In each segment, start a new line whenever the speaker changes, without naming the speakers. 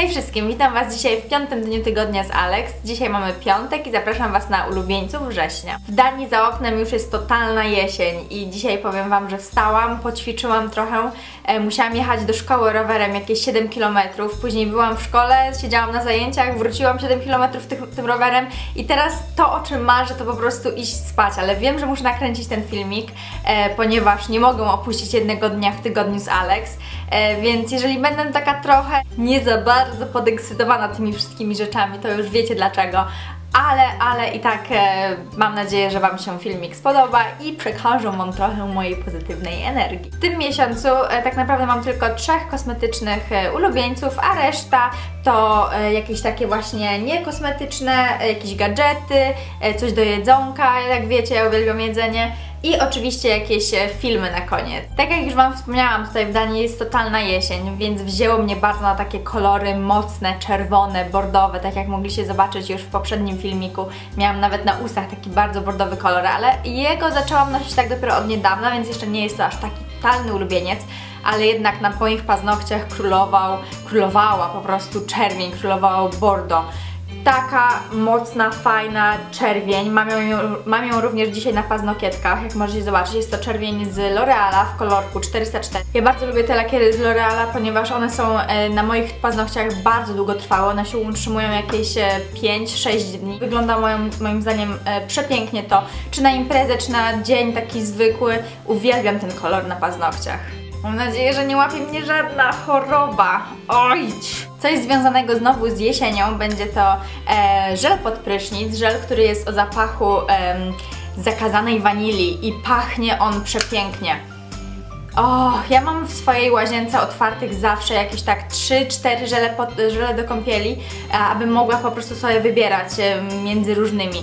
Hej wszystkim, witam Was dzisiaj w piątym dniu tygodnia z Alex. Dzisiaj mamy piątek i zapraszam Was na ulubieńców września. W Danii za oknem już jest totalna jesień i dzisiaj powiem Wam, że wstałam, poćwiczyłam trochę, e, musiałam jechać do szkoły rowerem jakieś 7 km, później byłam w szkole, siedziałam na zajęciach, wróciłam 7 km tym, tym rowerem i teraz to o czym marzę to po prostu iść spać, ale wiem, że muszę nakręcić ten filmik, e, ponieważ nie mogę opuścić jednego dnia w tygodniu z Alex, e, więc jeżeli będę taka trochę nie za bardzo podekscytowana tymi wszystkimi rzeczami, to już wiecie dlaczego. Ale, ale i tak e, mam nadzieję, że Wam się filmik spodoba i przekażą Wam trochę mojej pozytywnej energii. W tym miesiącu e, tak naprawdę mam tylko trzech kosmetycznych e, ulubieńców, a reszta to e, jakieś takie właśnie niekosmetyczne, e, jakieś gadżety, e, coś do jedzonka, jak wiecie, ja uwielbiam jedzenie i oczywiście jakieś e, filmy na koniec. Tak jak już Wam wspomniałam, tutaj w Danii jest totalna jesień, więc wzięło mnie bardzo na takie kolory mocne, czerwone, bordowe, tak jak mogliście zobaczyć już w poprzednim filmiku. Miałam nawet na ustach taki bardzo bordowy kolor, ale jego zaczęłam nosić tak dopiero od niedawna, więc jeszcze nie jest to aż taki totalny ulubieniec ale jednak na moich paznokciach królował, królowała po prostu czerwień, królowało bordo taka mocna, fajna czerwień. Mam ją, mam ją również dzisiaj na paznokietkach, jak możecie zobaczyć. Jest to czerwień z L'Oreala w kolorku 404. Ja bardzo lubię te lakiery z L'Oreala, ponieważ one są e, na moich paznokciach bardzo długotrwałe. One się utrzymują jakieś 5-6 e, dni. Wygląda moim, moim zdaniem e, przepięknie to. Czy na imprezę, czy na dzień taki zwykły. Uwielbiam ten kolor na paznokciach. Mam nadzieję, że nie łapie mnie żadna choroba. Ojdź! Coś związanego znowu z jesienią będzie to e, żel pod prysznic, żel, który jest o zapachu e, zakazanej wanilii i pachnie on przepięknie. O, ja mam w swojej łazience otwartych zawsze jakieś tak 3-4 żele, żele do kąpieli, aby mogła po prostu sobie wybierać e, między różnymi.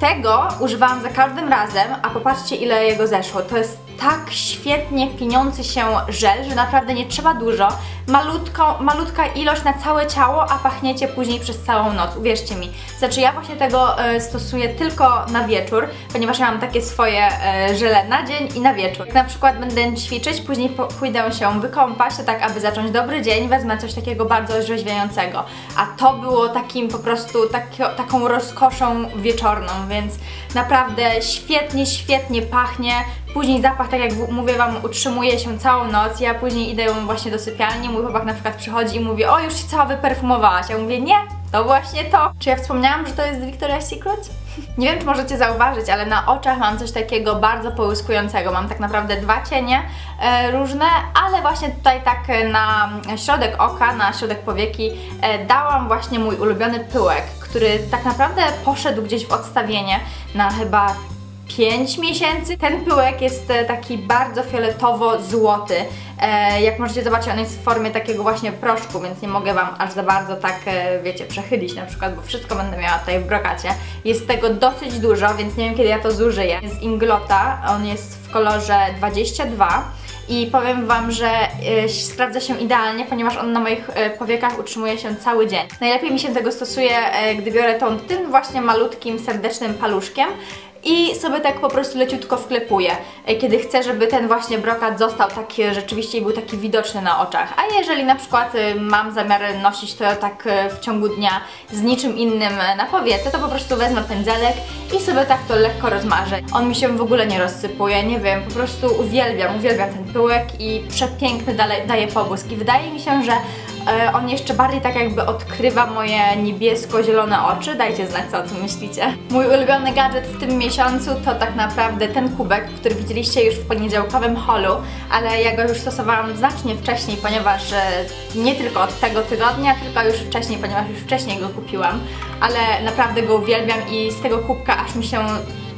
Tego używałam za każdym razem, a popatrzcie ile jego zeszło. To jest tak świetnie pieniący się żel, że naprawdę nie trzeba dużo. Malutko, malutka ilość na całe ciało, a pachniecie później przez całą noc, uwierzcie mi. Znaczy ja właśnie tego e, stosuję tylko na wieczór, ponieważ ja mam takie swoje e, żele na dzień i na wieczór. Jak na przykład będę ćwiczyć, później pójdę się wykąpać, to tak aby zacząć dobry dzień, wezmę coś takiego bardzo orzeźwiającego. A to było takim po prostu taką rozkoszą wieczorną, więc naprawdę świetnie, świetnie pachnie. Później zapach, tak jak mówię Wam, utrzymuje się całą noc. Ja później idę właśnie do sypialni, mój chłopak na przykład przychodzi i mówi o, już się cała wyperfumowałaś. Ja mówię, nie, to właśnie to. Czy ja wspomniałam, że to jest Victoria's Secret? Nie wiem, czy możecie zauważyć, ale na oczach mam coś takiego bardzo połyskującego. Mam tak naprawdę dwa cienie e, różne, ale właśnie tutaj tak na środek oka, na środek powieki e, dałam właśnie mój ulubiony pyłek, który tak naprawdę poszedł gdzieś w odstawienie na chyba 5 miesięcy. Ten pyłek jest e, taki bardzo fioletowo-złoty. E, jak możecie zobaczyć, on jest w formie takiego właśnie proszku, więc nie mogę Wam aż za bardzo tak, e, wiecie, przechylić na przykład, bo wszystko będę miała tutaj w brokacie. Jest tego dosyć dużo, więc nie wiem kiedy ja to zużyję. Jest Inglota, on jest w kolorze 22 i powiem Wam, że sprawdza się idealnie, ponieważ on na moich powiekach utrzymuje się cały dzień. Najlepiej mi się tego stosuje, gdy biorę tą tym właśnie malutkim, serdecznym paluszkiem i sobie tak po prostu leciutko wklepuję, e, kiedy chcę, żeby ten właśnie brokat został taki rzeczywiście i był taki widoczny na oczach. A jeżeli na przykład y, mam zamiar nosić to tak y, w ciągu dnia z niczym innym na powiece, to po prostu wezmę pędzelek i sobie tak to lekko rozmarzę. On mi się w ogóle nie rozsypuje, nie wiem, po prostu uwielbiam, uwielbiam ten pyłek i przepiękny daje pobłysk. I wydaje mi się, że E, on jeszcze bardziej tak jakby odkrywa moje niebiesko-zielone oczy. Dajcie znać, co o tym myślicie. Mój ulubiony gadżet w tym miesiącu to tak naprawdę ten kubek, który widzieliście już w poniedziałkowym holu, ale ja go już stosowałam znacznie wcześniej, ponieważ e, nie tylko od tego tygodnia, tylko już wcześniej, ponieważ już wcześniej go kupiłam, ale naprawdę go uwielbiam i z tego kubka aż mi się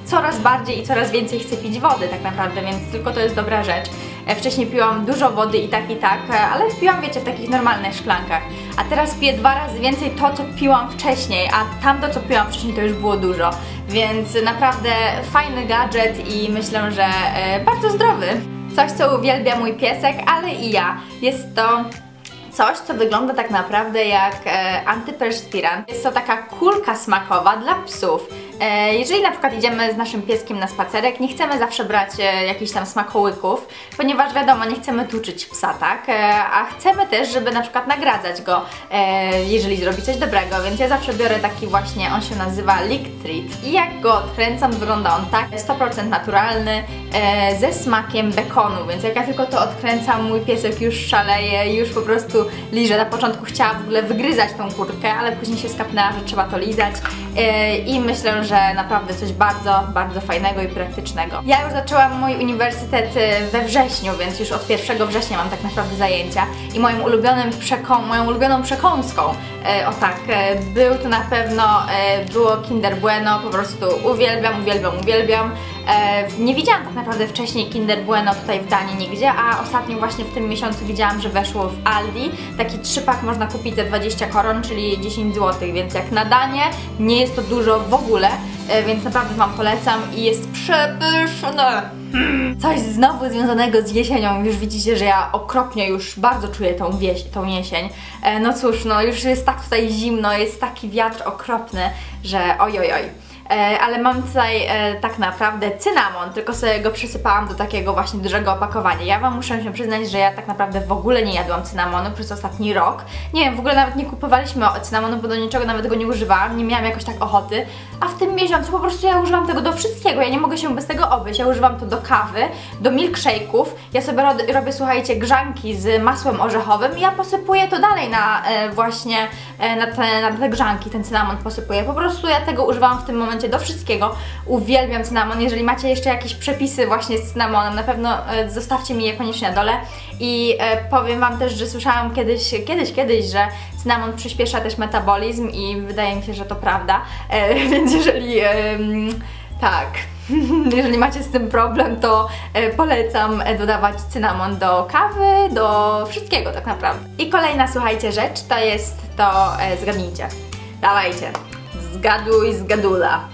coraz bardziej i coraz więcej chcę pić wody tak naprawdę, więc tylko to jest dobra rzecz. E, wcześniej piłam dużo wody i tak i tak, e, ale piłam wiecie w takich normalnych szklankach. A teraz piję dwa razy więcej to co piłam wcześniej, a tamto co piłam wcześniej to już było dużo. Więc naprawdę fajny gadżet i myślę, że e, bardzo zdrowy. Coś co uwielbia mój piesek, ale i ja. Jest to coś, co wygląda tak naprawdę jak e, antyperspirant. Jest to taka kulka smakowa dla psów. E, jeżeli na przykład idziemy z naszym pieskiem na spacerek, nie chcemy zawsze brać e, jakichś tam smakołyków, ponieważ wiadomo, nie chcemy tuczyć psa, tak? E, a chcemy też, żeby na przykład nagradzać go, jeżeli zrobi coś dobrego, więc ja zawsze biorę taki właśnie, on się nazywa Lick Treat i jak go odkręcam, wygląda on tak, 100% naturalny, ze smakiem bekonu, więc jak ja tylko to odkręcam, mój piesek już szaleje, już po prostu liże. Na początku chciała w ogóle wygryzać tą kurkę, ale później się skapnęła, że trzeba to lizać i myślę, że naprawdę coś bardzo, bardzo fajnego i praktycznego. Ja już zaczęłam mój uniwersytet e, we wrześniu, więc już od 1 września mam tak naprawdę zajęcia i moim ulubionym przekąs, moją ulubioną przekąską, e, o tak, e, był to na pewno, e, było Kinder Bueno, po prostu uwielbiam, uwielbiam, uwielbiam. E, nie widziałam tak naprawdę wcześniej Kinder Bueno tutaj w Danii nigdzie, a ostatnio właśnie w tym miesiącu widziałam, że weszło w Aldi. Taki trzypak można kupić za 20 koron, czyli 10 zł, więc jak na danie nie jest to dużo w ogóle, e, więc naprawdę Wam polecam i jest przepyszne. Coś znowu związanego z jesienią, już widzicie, że ja okropnie już bardzo czuję tą, tą jesień. E, no cóż, no już jest tak tutaj zimno, jest taki wiatr okropny, że oj oj oj. E, ale mam tutaj e, tak naprawdę cynamon, tylko sobie go przysypałam do takiego właśnie dużego opakowania. Ja Wam muszę się przyznać, że ja tak naprawdę w ogóle nie jadłam cynamonu przez ostatni rok. Nie wiem, w ogóle nawet nie kupowaliśmy cynamonu, bo do niczego nawet go nie używałam, nie miałam jakoś tak ochoty, a w tym miesiącu po prostu ja używam tego do wszystkiego, ja nie mogę się bez tego obejść. Ja używam to do kawy, do milkshake'ów, ja sobie robię, słuchajcie, grzanki z masłem orzechowym i ja posypuję to dalej na e, właśnie na, te, na te grzanki, ten cynamon posypuję. Po prostu ja tego używam w tym momencie do wszystkiego. Uwielbiam cynamon. Jeżeli macie jeszcze jakieś przepisy właśnie z cynamonem, na pewno e, zostawcie mi je koniecznie na dole. I e, powiem Wam też, że słyszałam kiedyś, kiedyś, kiedyś, że cynamon przyspiesza też metabolizm i wydaje mi się, że to prawda. E, więc jeżeli... tak, jeżeli macie z tym problem, to polecam dodawać cynamon do kawy, do wszystkiego tak naprawdę. I kolejna, słuchajcie, rzecz to jest to, zgadnijcie, dawajcie, zgaduj zgadula.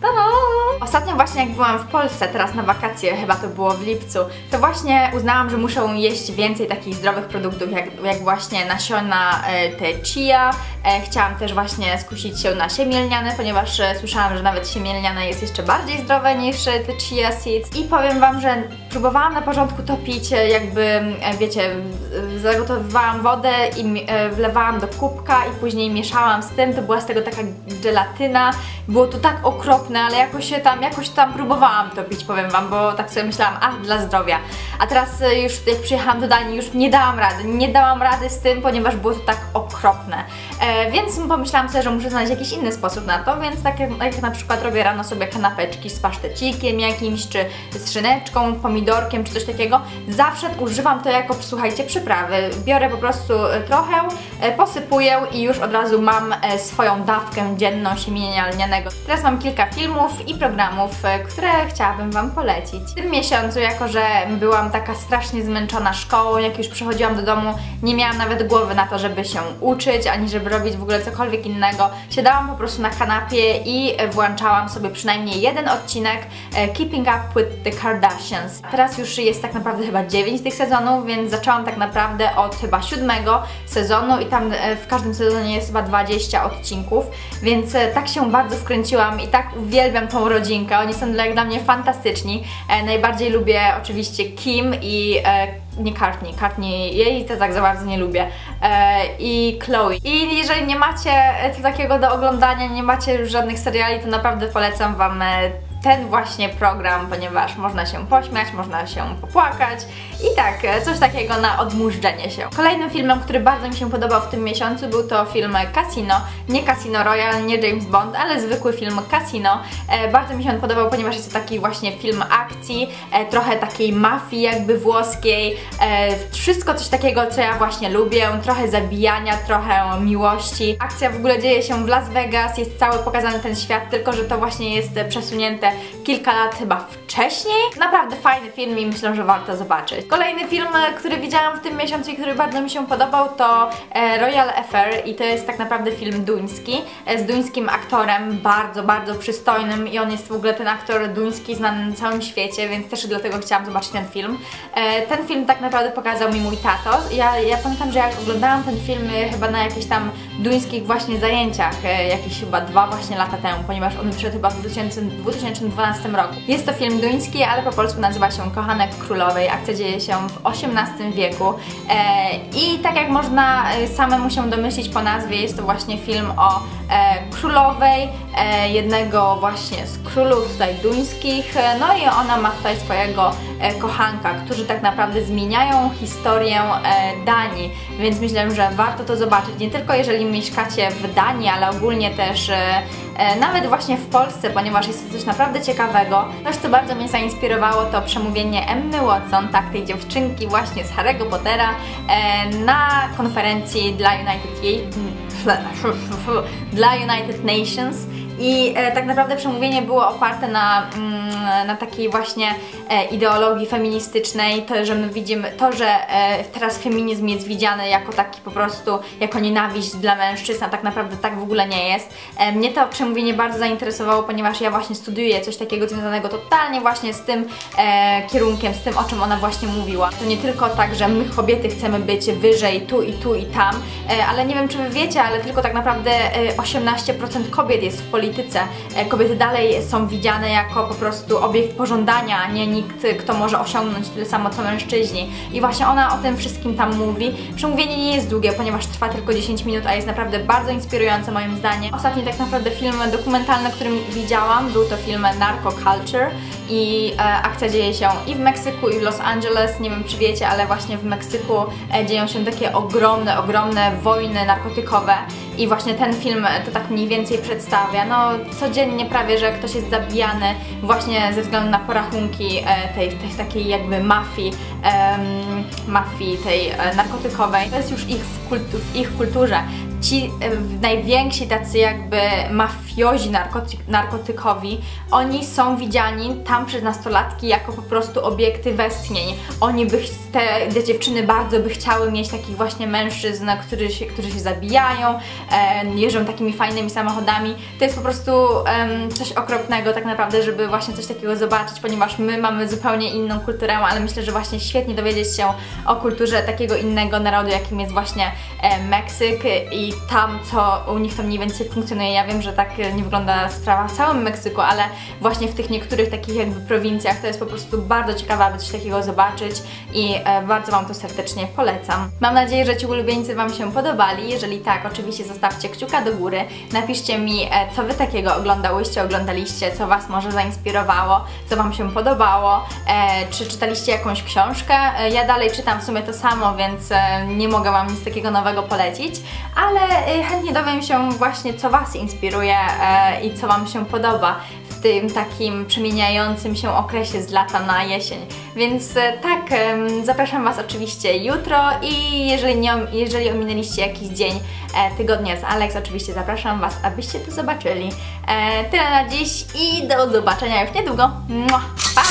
Tada! Ostatnio właśnie jak byłam w Polsce, teraz na wakacje, chyba to było w lipcu, to właśnie uznałam, że muszę jeść więcej takich zdrowych produktów, jak, jak właśnie nasiona e, te chia. E, chciałam też właśnie skusić się na siemielniane, ponieważ e, słyszałam, że nawet siemielniane jest jeszcze bardziej zdrowe niż te chia seeds. I powiem Wam, że próbowałam na początku to pić, e, jakby, wiecie, zagotowywałam wodę i wlewałam do kubka i później mieszałam z tym, to była z tego taka gelatyna. Było to tak okropne, ale jakoś się tam, jakoś tam próbowałam to pić, powiem Wam, bo tak sobie myślałam, a dla zdrowia. A teraz e, już jak przyjechałam do Danii, już nie dałam rady, nie dałam rady z tym, ponieważ było to tak okropne. E, więc pomyślałam sobie, że muszę znaleźć jakiś inny sposób na to, więc tak jak, jak na przykład robię rano sobie kanapeczki z pasztecikiem jakimś, czy z szyneczką, pomidorkiem, czy coś takiego, zawsze używam to jako, słuchajcie, przyprawy. Biorę po prostu e, trochę, e, posypuję i już od razu mam swoją dawkę dzienną siemienia lnianego. Teraz mam kilka filmów i programów, które chciałabym Wam polecić. W tym miesiącu, jako że byłam taka strasznie zmęczona szkołą, jak już przychodziłam do domu, nie miałam nawet głowy na to, żeby się uczyć, ani żeby robić w ogóle cokolwiek innego. Siadałam po prostu na kanapie i włączałam sobie przynajmniej jeden odcinek e, Keeping Up with the Kardashians. Teraz już jest tak naprawdę chyba 9 tych sezonów, więc zaczęłam tak naprawdę od chyba siódmego sezonu i tam e, w każdym sezonie jest chyba 20 odcinków, więc e, tak się bardzo wkręciłam i tak uwielbiam tą Oni są dla, mnie fantastyczni. Najbardziej lubię oczywiście Kim i nie Courtney, Courtney, jej to tak za bardzo nie lubię e, i Chloe. I jeżeli nie macie co takiego do oglądania, nie macie już żadnych seriali, to naprawdę polecam Wam e, ten właśnie program, ponieważ można się pośmiać, można się popłakać i tak, e, coś takiego na odmurzczenie się. Kolejnym filmem, który bardzo mi się podobał w tym miesiącu był to film Casino, nie Casino Royale, nie James Bond, ale zwykły film Casino. E, bardzo mi się on podobał, ponieważ jest to taki właśnie film akcji, e, trochę takiej mafii jakby włoskiej, e, wszystko coś takiego, co ja właśnie lubię, trochę zabijania, trochę miłości. Akcja w ogóle dzieje się w Las Vegas, jest cały pokazany ten świat, tylko że to właśnie jest przesunięte kilka lat chyba wcześniej. Naprawdę fajny film i myślę, że warto zobaczyć. Kolejny film, e, który widziałam w tym miesiącu i który bardzo mi się podobał to e, Royal Affair i to jest tak naprawdę film duński e, z duńskim aktorem, bardzo, bardzo przystojnym i on jest w ogóle ten aktor duński znany na całym świecie, więc też dlatego chciałam zobaczyć ten film. Ten film tak naprawdę pokazał mi mój tato. Ja, ja pamiętam, że jak oglądałam ten film chyba na jakichś tam duńskich właśnie zajęciach, jakieś chyba dwa właśnie lata temu, ponieważ on wyszedł chyba w 2012 roku. Jest to film duński, ale po polsku nazywa się Kochanek Królowej. Akcja dzieje się w XVIII wieku e, i tak jak można e, samemu się domyślić po nazwie, jest to właśnie film o e, królowej, jednego właśnie z królów tutaj duńskich, no i ona ma tutaj swojego kochanka, którzy tak naprawdę zmieniają historię Danii, więc myślę, że warto to zobaczyć, nie tylko jeżeli mieszkacie w Danii, ale ogólnie też nawet właśnie w Polsce, ponieważ jest to coś naprawdę ciekawego. Coś, co bardzo mnie zainspirowało, to przemówienie Emmy Watson, tak, tej dziewczynki właśnie z Harry'ego Pottera na konferencji dla United, dla United Nations i e, tak naprawdę przemówienie było oparte na, mm, na takiej właśnie e, ideologii feministycznej, to, że my widzimy, to, że e, teraz feminizm jest widziany jako taki po prostu, jako nienawiść dla mężczyzn, a tak naprawdę tak w ogóle nie jest. E, mnie to przemówienie bardzo zainteresowało, ponieważ ja właśnie studiuję coś takiego związanego totalnie właśnie z tym kierunkiem, z tym o czym ona właśnie mówiła. To nie tylko tak, że my kobiety chcemy być wyżej tu i tu i tam, ale nie wiem czy wy wiecie, ale tylko tak naprawdę 18% kobiet jest w polityce kobiety dalej są widziane jako po prostu obiekt pożądania, nie nikt, kto może osiągnąć tyle samo co mężczyźni. I właśnie ona o tym wszystkim tam mówi. Przemówienie nie jest długie, ponieważ trwa tylko 10 minut, a jest naprawdę bardzo inspirujące moim zdaniem. Ostatni tak naprawdę film dokumentalny, który widziałam, był to film Narco Culture i e, akcja dzieje się i w Meksyku, i w Los Angeles. Nie wiem, czy wiecie, ale właśnie w Meksyku e, dzieją się takie ogromne, ogromne wojny narkotykowe i właśnie ten film to tak mniej więcej przedstawia. No, codziennie prawie, że ktoś jest zabijany właśnie ze względu na porachunki e, tej, tej takiej jakby mafii, mafii tej e, narkotykowej. To jest już ich w, kultu, w ich kulturze ci e, najwięksi tacy jakby mafiozi narkoty narkotykowi, oni są widziani tam przez nastolatki jako po prostu obiekty westchnień. Oni by, te, te dziewczyny bardzo by chciały mieć takich właśnie mężczyzn, którzy się, którzy się zabijają, e, jeżdżą takimi fajnymi samochodami. To jest po prostu coś okropnego tak naprawdę, żeby właśnie coś takiego zobaczyć, ponieważ my mamy zupełnie inną kulturę, ale myślę, że właśnie świetnie dowiedzieć się o kulturze takiego innego narodu, jakim jest właśnie e, Meksyk i tam, co u nich to mniej więcej funkcjonuje. Ja wiem, że tak nie wygląda sprawa w całym Meksyku, ale właśnie w tych niektórych takich jakby prowincjach to jest po prostu bardzo ciekawe, aby coś takiego zobaczyć i e, bardzo Wam to serdecznie polecam. Mam nadzieję, że Ci ulubieńcy Wam się podobali. Jeżeli tak, oczywiście zostawcie kciuka do góry. Napiszcie mi, e, co Wy takiego oglądałyście, oglądaliście, co Was może zainspirowało, co Wam się podobało, e, czy czytaliście jakąś książkę. E, ja dalej czytam w sumie to samo, więc e, nie mogę Wam nic takiego nowego polecić, ale Y, chętnie dowiem się właśnie, co Was inspiruje e, i co Wam się podoba w tym takim przemieniającym się okresie z lata na jesień. Więc e, tak, zapraszam Was oczywiście jutro i jeżeli, nie, jeżeli ominęliście jakiś dzień e, tygodnia z Alex, oczywiście zapraszam Was, abyście to zobaczyli. Tyle na dziś i do zobaczenia już niedługo. Pa!